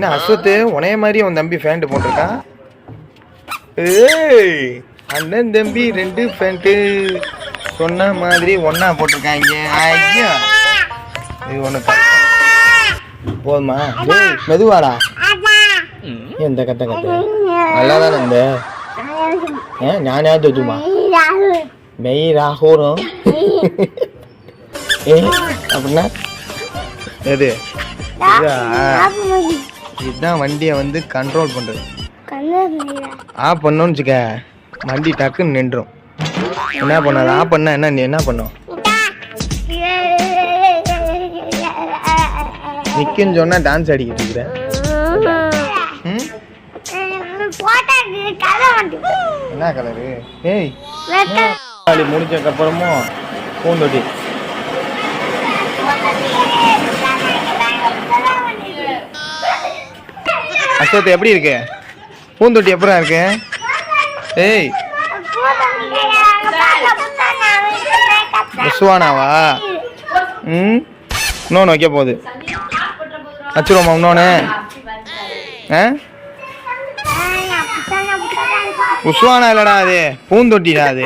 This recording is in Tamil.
என்ன அஸ்வத்து உனைய மாதிரி உன் தம்பி ஃபேண்ட் போட்டிருக்கான். ஏய் அண்ணன் தம்பி ரெண்டு ஃபேண்ட்டு சொன்ன மாதிரி ஒண்ணா போட்டிருக்காங்க ஐயா. இது ஒன்று போதுமா? டேய் மெதுவாடா. எந்த இந்த கத்த கத்த நல்லா தானே இந்த ஏன் ஞானே துமா மெய் ராகோரும். ஏ அப்படின்னா? எது? இதுதான் வண்டியை வந்து கண்ட்ரோல் பண்ணுறது ஆஃப் பண்ணோன்னு வச்சுக்க வண்டி டக்குன்னு நின்றும் என்ன பண்ணாது ஆஃப் பண்ணா என்ன நீ என்ன பண்ணும் நிற்குன்னு சொன்னால் டான்ஸ் ஆடிக்கிட்டு இருக்கிற. என்ன கலரு ஏய். முடிஞ்சதுக்கப்புறமும் பூந்தொட்டி. அசோத் எப்படி இருக்கு? பூந்தொட்டி எப்படி இருக்கு? ஏய். சுவானாவா ம்? இன்னொன்று வைக்க போகுது. வச்சுருவோமா இன்னொன்று ஆ? உஸ்வானா இல்லடா அது. பூந்தொட்டிடா அது.